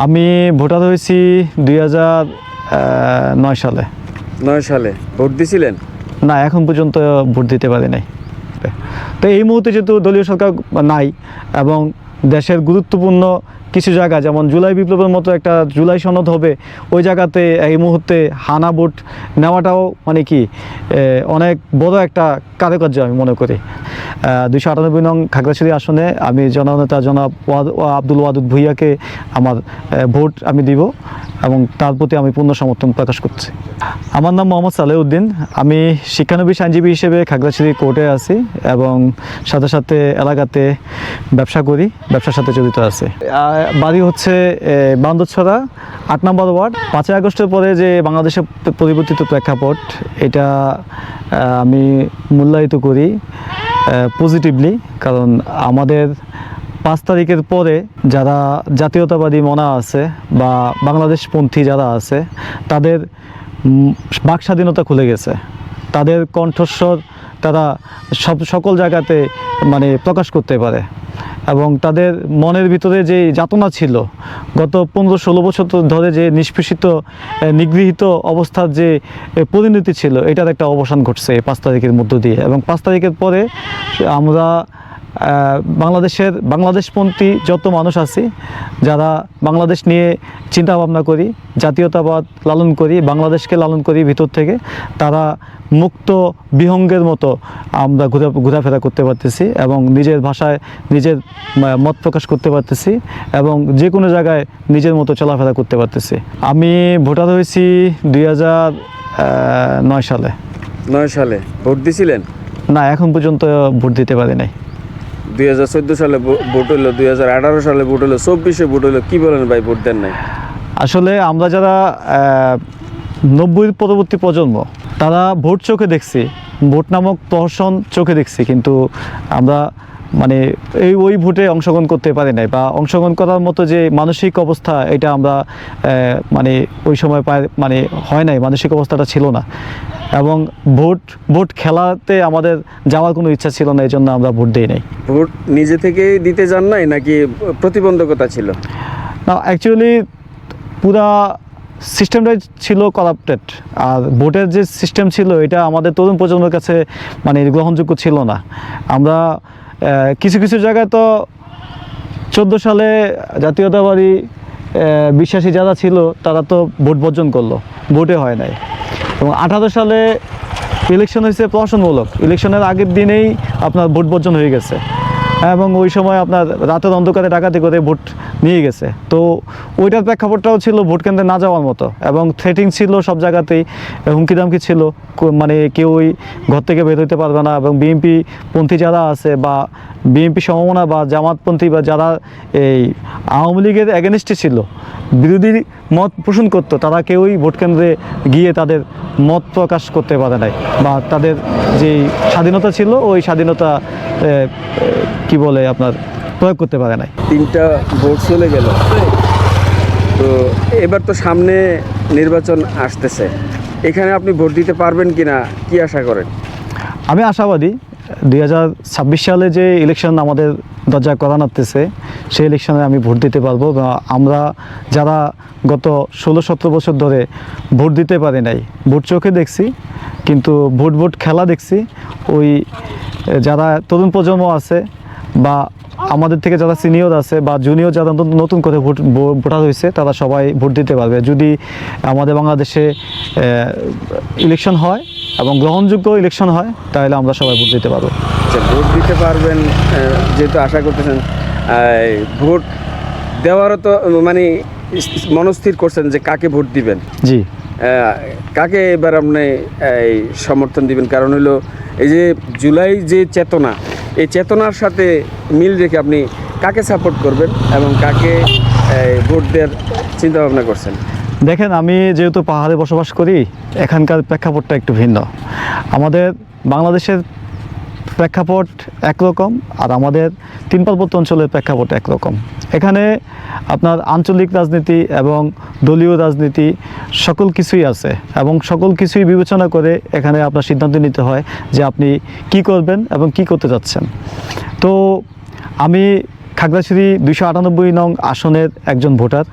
আমি ভোটার হয়েছি দুই হাজার নয় সালে। নয় সালে। ভোট দিছিলেন? না এখন পর্যন্ত ভোট দিতে পারি নাই। তো এই মুহূর্তে যেহেতু দলীয় সরকার নাই এবং দেশের গুরুত্বপূর্ণ কিছু জায়গা যেমন জুলাই বিপ্লবের মতো একটা জুলাই সনদ হবে ওই জায়গাতে এই মুহূর্তে হানা ভোট নেওয়াটাও মানে কি অনেক বড় একটা কারুকার্য আমি মনে করি। দুইশো আটানব্বই নং খাগড়াছড়ি আসনে আমি জননেতা জনাব আব্দুল ওয়াদুদ ভুইয়াকে আমার ভোট আমি দিব এবং তার প্রতি আমি পূর্ণ সমর্থন প্রকাশ করছি। আমার নাম মোহাম্মদ সালেউদ্দিন। আমি শিক্ষানবিশ আইনজীবী হিসেবে খাগড়াছড়ি কোর্টে আছি এবং সাথে সাথে এলাকাতে ব্যবসা করি, ব্যবসার সাথে জড়িত আছে। বাড়ি হচ্ছে বান্দরছড়া, আট নম্বর ওয়ার্ড। পাঁচই আগস্টের পরে যে বাংলাদেশের পরিবর্তিত প্রেক্ষাপট, এটা আমি মূল্যায়িত করি। পজিটিভলি কারণ আমাদের পাঁচ তারিখের পরে যারা জাতীয়তাবাদী মনা আছে বা বাংলাদেশপন্থী যারা আছে, তাদের বাক স্বাধীনতা খুলে গেছে। তাদের কণ্ঠস্বর তারা সব, সকল জায়গাতে মানে প্রকাশ করতে পারে। এবং তাদের মনের ভিতরে যে যাতনা ছিল, গত পনেরো ষোলো বছর ধরে যে নিষ্পেষিত নিগৃহীত অবস্থার যে পরিণতি ছিল, এটার একটা অবসান ঘটছে পাঁচ তারিখের মধ্য দিয়ে। এবং পাঁচ তারিখের পরে আমরা বাংলাদেশের বাংলাদেশপন্থী যত মানুষ আছি যারা বাংলাদেশ নিয়ে চিন্তা ভাবনা করি জাতীয়তাবাদ লালন করি বাংলাদেশকে লালন করি ভিতর থেকে তারা মুক্ত বিহঙ্গের মতো আমরা ঘুরা ঘোরাফেরা করতে পারতেছি এবং নিজের ভাষায় নিজের মত প্রকাশ করতে পারতেছি এবং যে কোনো জায়গায় নিজের মতো চলাফেরা করতে পারতেছি। আমি ভোটার হয়েছি দুই হাজার নয় সালে। নয় সালে? ভোট দিছিলেন? না এখন পর্যন্ত ভোট দিতে পারি নাই। দুই হাজার চোদ্দ সালে ভোট হলো দুই হাজার আঠারো সালে ভোট হলো চব্বিশে ভোট হলো কী বলেন ভাই ভোট দেন নাই? আসলে আমরা যারা নব্বই পরবর্তী প্রজন্ম, তারা ভোট চোখে দেখছি, ভোট নামক তহসন চোখে দেখছি, কিন্তু আমরা মানে এই ওই ভোটে অংশগ্রহণ করতে পারি নাই বা অংশগ্রহণ করার মতো যে মানসিক অবস্থা এটা আমরা মানে ওই সময় পায় মানে হয় নাই মানসিক অবস্থাটা ছিল না। এবং ভোট ভোট খেলাতে আমাদের যাওয়ার কোনো ইচ্ছা ছিল না এই জন্য আমরা ভোট দিই নাই। ভোট নিজে থেকে দিতে যান নাই নাকি প্রতিবন্ধকতা ছিল? না অ্যাকচুয়ালি পুরা সিস্টেমটাই ছিল করাপ্টেড আর ভোটের যে সিস্টেম ছিল এটা আমাদের তরুণ প্রজন্মের কাছে মানে গ্রহণযোগ্য ছিল না। আমরা কিছু কিছু জায়গায় তো চোদ্দ সালে জাতীয়তাবাদী বিশ্বাসী যারা ছিল, তারা তো ভোট বর্জন করল। ভোটে হয় নাই। এবং আঠারো সালে ইলেকশন হয়েছে প্রশাসনমূলক ইলেকশনের আগের দিনেই আপনার ভোট বর্জন হয়ে গেছে। এবং ওই সময় আপনার রাতের অন্ধকারে ডাকাতি করে ভোট নিয়ে গেছে। তো ওইটার প্রেক্ষাপটটাও ছিল ভোট কেন্দ্রে না যাওয়ার মতো এবং থ্রেটিং ছিল সব জায়গাতেই হুমকি দামকি ছিল মানে কেউই ঘর থেকে বের হতে পারবে না এবং বিএনপি পন্থী যারা আছে বা বিএনপি সমমনা বা জামাতপন্থী বা যারা এই আওয়ামী লীগের অ্যাগেনিস্টে ছিল, বিরোধী মত পোষণ করতো, তারা কেউই ভোট কেন্দ্রে গিয়ে তাদের মত প্রকাশ করতে পারে নাই বা তাদের যে স্বাধীনতা ছিল, ওই স্বাধীনতা কি বলে আপনার প্রয়োগ করতে পারে নাই? তিনটা ভোট চলে গেল। তো এবার তো সামনে নির্বাচন আসতেছে। এখানে আপনি ভোট দিতে পারবেন কিনা কি আশা করেন? আমি আশাবাদী দুই হাজার ছাব্বিশ সালে যে ইলেকশন আমাদের দরজা করা নাড়তেছে, সেই ইলেকশনে আমি ভোট দিতে পারব আমরা যারা গত ষোলো সতেরো বছর ধরে ভোট দিতে পারি নাই, ভোট চোখে দেখছি, কিন্তু ভোট ভোট খেলা দেখছি, ওই যারা তরুণ প্রজন্ম আছে বা আমাদের থেকে যারা সিনিয়র আছে বা জুনিয়র যারা নতুন- নতুন করে ভোট ভোটার হয়েছে তারা সবাই ভোট দিতে পারবে। যদি আমাদের বাংলাদেশে ইলেকশন হয় এবং গ্রহণযোগ্য ইলেকশন হয় তাহলে আমরা সবাই ভোট দিতে পারব। আচ্ছা ভোট দিতে পারবেন যেহেতু আশা করতেছেন ভোট দেওয়ারও তো মানে মনস্থির করছেন যে কাকে ভোট দিবেন। জি। কাকে এবার আপনি সমর্থন দিবেন? কারণ হলো এই যে জুলাই যে চেতনা এই চেতনার সাথে মিল রেখে আপনি কাকে সাপোর্ট করবেন এবং কাকে ভোট দেওয়ার চিন্তা ভাবনা করছেন? দেখেন, আমি যেহেতু পাহাড়ে বসবাস করি, এখানকার প্রেক্ষাপটটা একটু ভিন্ন। আমাদের বাংলাদেশের প্রেক্ষাপট একরকম আর আমাদের তিন পার্বত্য অঞ্চলের প্রেক্ষাপট একরকম। এখানে আপনার আঞ্চলিক রাজনীতি এবং দলীয় রাজনীতি সকল কিছুই আছে এবং সকল কিছুই বিবেচনা করে এখানে আপনার সিদ্ধান্ত নিতে হয় যে আপনি কি করবেন এবং কি করতে যাচ্ছেন। তো আমি খাগড়াছড়ি দুইশো আটানব্বই নং আসনের একজন ভোটার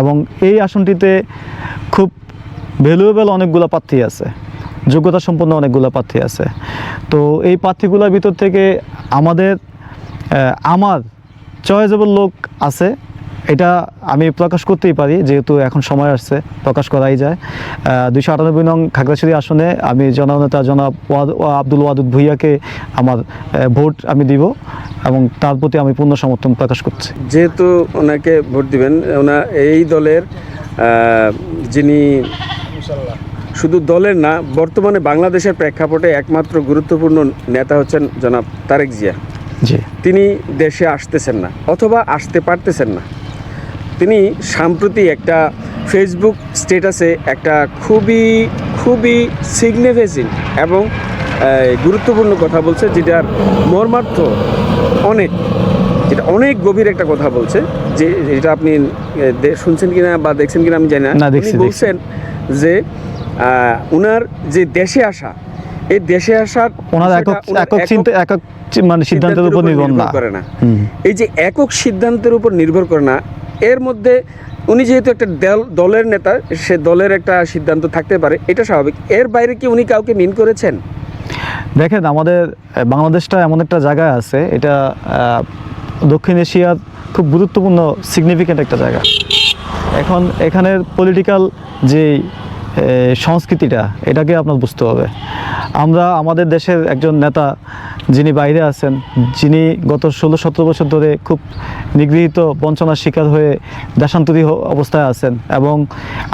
এবং এই আসনটিতে খুব ভ্যালুয়েবল অনেকগুলো প্রার্থী আছে। যোগ্যতা সম্পন্ন অনেকগুলো প্রার্থী আছে। তো এই প্রার্থীগুলোর ভিতর থেকে আমাদের আমার চয়েজেবল লোক আছে। এটা আমি প্রকাশ করতেই পারি, যেহেতু এখন সময় আসছে, প্রকাশ করাই যায়। দুইশো আটানব্বই নং খাগড়াছড়ি আসনে আমি জননেতা জনাব আব্দুল ওয়াদুদ ভুইয়াকে আমার ভোট আমি দিব এবং তার প্রতি আমি পূর্ণ সমর্থন প্রকাশ করছি। যেহেতু ওনাকে ভোট দিবেন, ওনা এই দলের যিনি শুধু দলের না বর্তমানে বাংলাদেশের প্রেক্ষাপটে একমাত্র গুরুত্বপূর্ণ নেতা হচ্ছেন জনাব তারেক জিয়া। জি। তিনি দেশে আসতেছেন না অথবা আসতে পারতেছেন না। তিনি সাম্প্রতি একটা ফেসবুক স্টেটাসে একটা খুবই খুবই সিগনিফিকেন্ট এবং গুরুত্বপূর্ণ কথা বলছে যেটার মর্মার্থ অনেক যেটা অনেক গভীর একটা কথা বলছে যে এটা আপনি শুনছেন কিনা বা দেখছেন কিনা আমি জানি না। বলছেন যে উনার যে দেশে আসা এই দেশে আসার ওনার একক একক চিন্তা একক মানে সিদ্ধান্তের উপর নির্ভর করে না। এই যে একক সিদ্ধান্তের উপর নির্ভর করে না এর মধ্যে উনি যেহেতু একটা দল দলের নেতা সে দলের একটা সিদ্ধান্ত থাকতে পারে এটা স্বাভাবিক। এর বাইরে কি উনি কাউকে মিন করেছেন? দেখেন আমাদের বাংলাদেশটা এমন একটা জায়গায় আছে এটা দক্ষিণ এশিয়ার খুব গুরুত্বপূর্ণ সিগনিফিক্যান্ট একটা জায়গা। এখন এখানের পলিটিক্যাল যে সংস্কৃতিটা, এটাকে আপনার বুঝতে হবে। আমরা আমাদের দেশের একজন নেতা যিনি বাইরে আছেন, যিনি গত ষোলো সতেরো বছর ধরে খুব নিগৃহীত বঞ্চনার শিকার হয়ে দেশান্তরী অবস্থায় আছেন এবং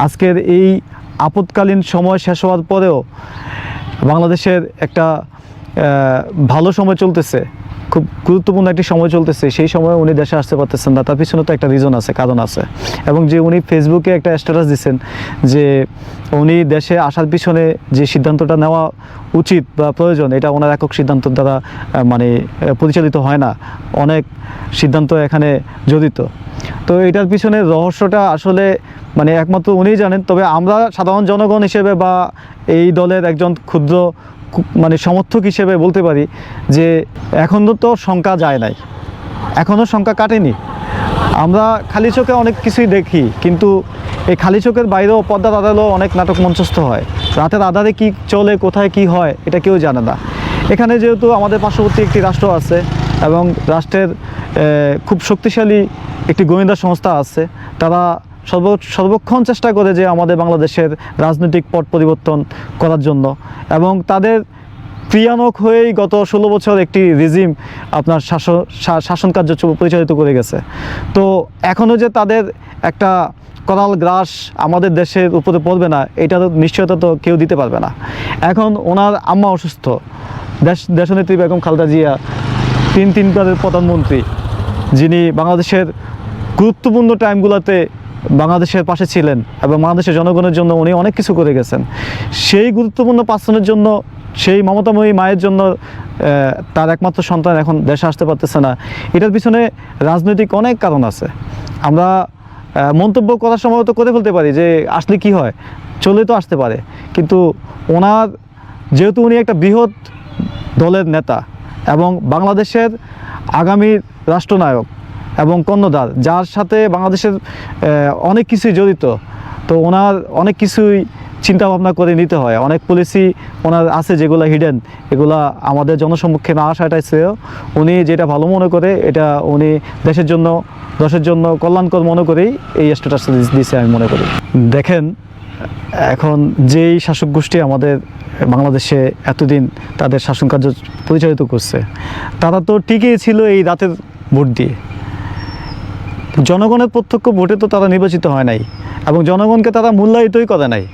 আজকের এই আপৎকালীন সময় শেষ হওয়ার পরেও বাংলাদেশের একটা ভালো সময় চলতেছে, খুব গুরুত্বপূর্ণ একটি সময় চলতেছে, সেই সময় উনি দেশে আসতে পারতেছেন না, তার পিছনে তো একটা রিজন আছে, কারণ আছে। এবং যে উনি ফেসবুকে একটা স্ট্যাটাস দিচ্ছেন যে উনি দেশে আসার পিছনে যে সিদ্ধান্তটা নেওয়া উচিত বা প্রয়োজন, এটা ওনার একক সিদ্ধান্ত দ্বারা মানে পরিচালিত হয় না। অনেক সিদ্ধান্ত এখানে জড়িত। তো এটার পিছনে রহস্যটা আসলে মানে একমাত্র উনিই জানেন। তবে আমরা সাধারণ জনগণ হিসেবে বা এই দলের একজন ক্ষুদ্র মানে সমর্থক হিসেবে বলতে পারি যে এখনও তো শঙ্কা যায় নাই। এখনও শঙ্কা কাটেনি। আমরা খালি চোখে অনেক কিছুই দেখি, কিন্তু এই খালি চোখের বাইরেও পদ্মার আড়ালেও অনেক নাটক মঞ্চস্থ হয়। রাতের আধারে কি চলে, কোথায় কি হয়, এটা কেউ জানে না। এখানে যেহেতু আমাদের পার্শ্ববর্তী একটি রাষ্ট্র আছে এবং রাষ্ট্রের খুব শক্তিশালী একটি গোয়েন্দা সংস্থা আছে, তারা সর্ব সর্বক্ষণ চেষ্টা করে যে আমাদের বাংলাদেশের রাজনৈতিক পট পরিবর্তন করার জন্য। এবং তাদের ক্রিয়ানক হয়েই গত ষোলো বছর একটি রিজিম আপনার শাসন শাসন কার্য পরিচালিত করে গেছে। তো এখনও যে তাদের একটা করাল গ্রাস আমাদের দেশের উপরে পড়বে না এটার নিশ্চয়তা তো কেউ দিতে পারবে না। এখন ওনার আম্মা অসুস্থ। দেশ, দেশনেত্রী বেগম খালেদা জিয়া, তিন তিনবারের প্রধানমন্ত্রী, যিনি বাংলাদেশের গুরুত্বপূর্ণ টাইমগুলোতে বাংলাদেশের পাশে ছিলেন এবং বাংলাদেশের জনগণের জন্য উনি অনেক কিছু করে গেছেন। সেই গুরুত্বপূর্ণ পার্সনের জন্য, সেই মমতাময়ী মায়ের জন্য তার একমাত্র সন্তান এখন দেশে আসতে পারতেছে না। এটার পিছনে রাজনৈতিক অনেক কারণ আছে। আমরা মন্তব্য করার সময় তো করে ফেলতে পারি যে আসলে কি হয় চলে তো আসতে পারে। কিন্তু ওনার, যেহেতু উনি একটা বৃহৎ দলের নেতা এবং বাংলাদেশের আগামী রাষ্ট্রনায়ক এবং কর্ণধার, যার সাথে বাংলাদেশের অনেক কিছুই জড়িত। তো ওনার অনেক কিছুই চিন্তা ভাবনা করে নিতে হয়। অনেক পলিসি ওনার আছে যেগুলো হিডেন এগুলা আমাদের জনসম্মুখে না আসাটাই শ্রেয়। উনি যেটা ভালো মনে করে, এটা উনি দেশের জন্য দেশের জন্য কল্যাণকর মনে করেই এই স্ট্যাটাস দিয়েছে আমি মনে করি। দেখেন, এখন যেই শাসক গোষ্ঠী আমাদের বাংলাদেশে এতদিন তাদের শাসন কার্য পরিচালিত করছে, তারা তো টিকেই ছিল এই রাতের ভোট দিয়ে। জনগণের প্রত্যক্ষ ভোটে তো তারা নির্বাচিত হয় নাই এবং জনগণকে তারা মূল্যায়িতই করে নাই।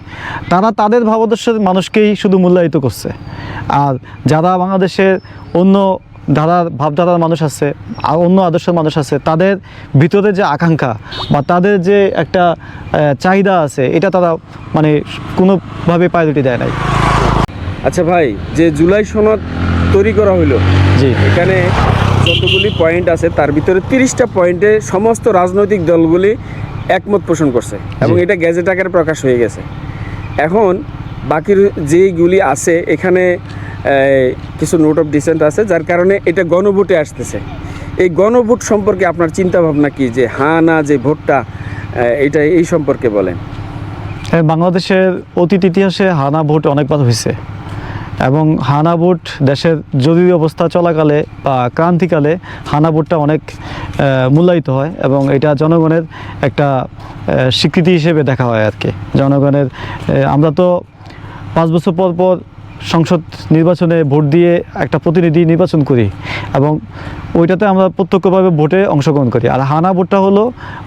তারা তাদের ভাবাদর্শের মানুষকেই শুধু মূল্যায়িত করছে। আর যারা বাংলাদেশের অন্য ধারার ভাবধারার মানুষ আছে আর অন্য আদর্শের মানুষ আছে তাদের ভিতরে যে আকাঙ্ক্ষা বা তাদের যে একটা চাহিদা আছে এটা তারা মানে কোনোভাবে প্রায়োরিটি দেয় নাই। আচ্ছা ভাই যে জুলাই সনদ তৈরি করা হলো জি। এখানে যতগুলি পয়েন্ট আছে তার ভিতরে তিরিশটা পয়েন্টে সমস্ত রাজনৈতিক দলগুলি একমত পোষণ করছে এবং এটা গ্যাজেট আকারে প্রকাশ হয়ে গেছে। এখন বাকির যেইগুলি আছে এখানে কিছু নোট অফ ডিসেন্ট আছে যার কারণে এটা গণভোটে আসতেছে। এই গণভোট সম্পর্কে আপনার চিন্তা ভাবনা কি? যে হ্যাঁ না যে ভোটটা এটা এই সম্পর্কে বলেন। হ্যাঁ, বাংলাদেশের অতীত ইতিহাসে হানা ভোট অনেকবার হয়েছে। এবং হানা ভোট দেশের জরুরি অবস্থা চলাকালে বা ক্রান্তিকালে হানা ভোটটা অনেক মূল্যায়িত হয় এবং এটা জনগণের একটা স্বীকৃতি হিসেবে দেখা হয় আর কি। জনগণের আমরা তো পাঁচ বছর পর পর সংসদ নির্বাচনে ভোট দিয়ে একটা প্রতিনিধি নির্বাচন করি এবং ওইটাতে আমরা প্রত্যক্ষভাবে ভোটে অংশগ্রহণ করি। আর হানা ভোটটা হলো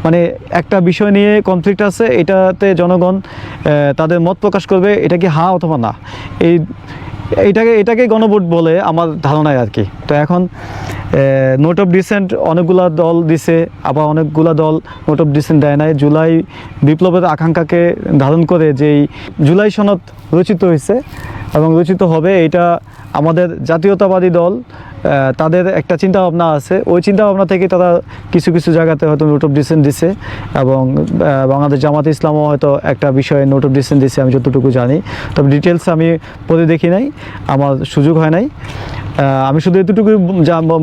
মানে একটা বিষয় নিয়ে কনফ্লিক্ট আছে, এটাতে জনগণ তাদের মত প্রকাশ করবে, এটা কি হা অথবা না। এই এইটাকে, এটাকে গণভোট বলে আমার ধারণায় আর কি। তো এখন নোট অফ ডিসেন্ট অনেকগুলা দল দিছে, আবার অনেকগুলা দল নোট অফ ডিসেন্ট দেয় নাই। জুলাই বিপ্লবের আকাঙ্ক্ষাকে ধারণ করে যেই জুলাই সনদ রচিত হয়েছে এবং রচিত হবে এটা আমাদের জাতীয়তাবাদী দল তাদের একটা চিন্তা ভাবনা আছে। ওই চিন্তা ভাবনা থেকে তারা কিছু কিছু জায়গাতে হয়তো নোট অফ ডিসেন্ট দিছে এবং বাংলাদেশ জামাত ইসলামও হয়তো একটা বিষয়ে নোট অফ ডিসেন্ট দিছে, আমি যতটুকু জানি। তবে ডিটেলস আমি পড়ে দেখি নাই, আমার সুযোগ হয় নাই। আমি শুধু এতটুকুই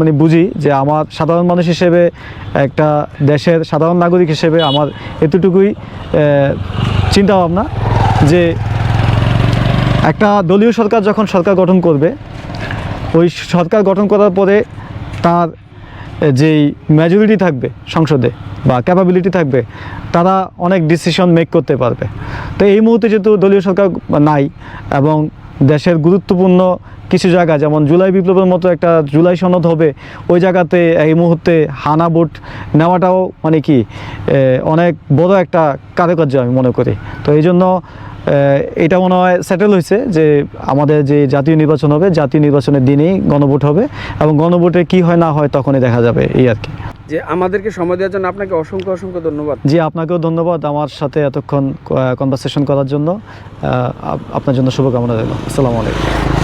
মানে বুঝি যে আমার সাধারণ মানুষ হিসেবে, একটা দেশের সাধারণ নাগরিক হিসেবে আমার এতটুকুই চিন্তা ভাবনা যে একটা দলীয় সরকার যখন সরকার গঠন করবে ওই সরকার গঠন করার পরে তার যেই মেজরিটি থাকবে সংসদে বা ক্যাপাবিলিটি থাকবে, তারা অনেক ডিসিশন মেক করতে পারবে। তো এই মুহূর্তে যেহেতু দলীয় সরকার নাই এবং দেশের গুরুত্বপূর্ণ কিছু জায়গা, যেমন জুলাই বিপ্লবের মতো একটা জুলাই সনদ হবে, ওই জায়গাতে এই মুহূর্তে হানা ভোট নেওয়াটাও মানে কি অনেক বড় একটা কারুকার্য আমি মনে করি। তো এই জন্য এটা মনে হয় সেটেল হয়েছে যে আমাদের যে জাতীয় নির্বাচন হবে জাতীয় নির্বাচনের দিনেই গণভোট হবে এবং গণভোটে কি হয় না হয় তখনই দেখা যাবে এই আর কি। যে আমাদেরকে সময় দেওয়ার জন্য আপনাকে অসংখ্য অসংখ্য ধন্যবাদ। জি আপনাকেও ধন্যবাদ আমার সাথে এতক্ষণ কনভারসেশন করার জন্য। আপনার জন্য শুভকামনা রইল। আসসালামু আলাইকুম।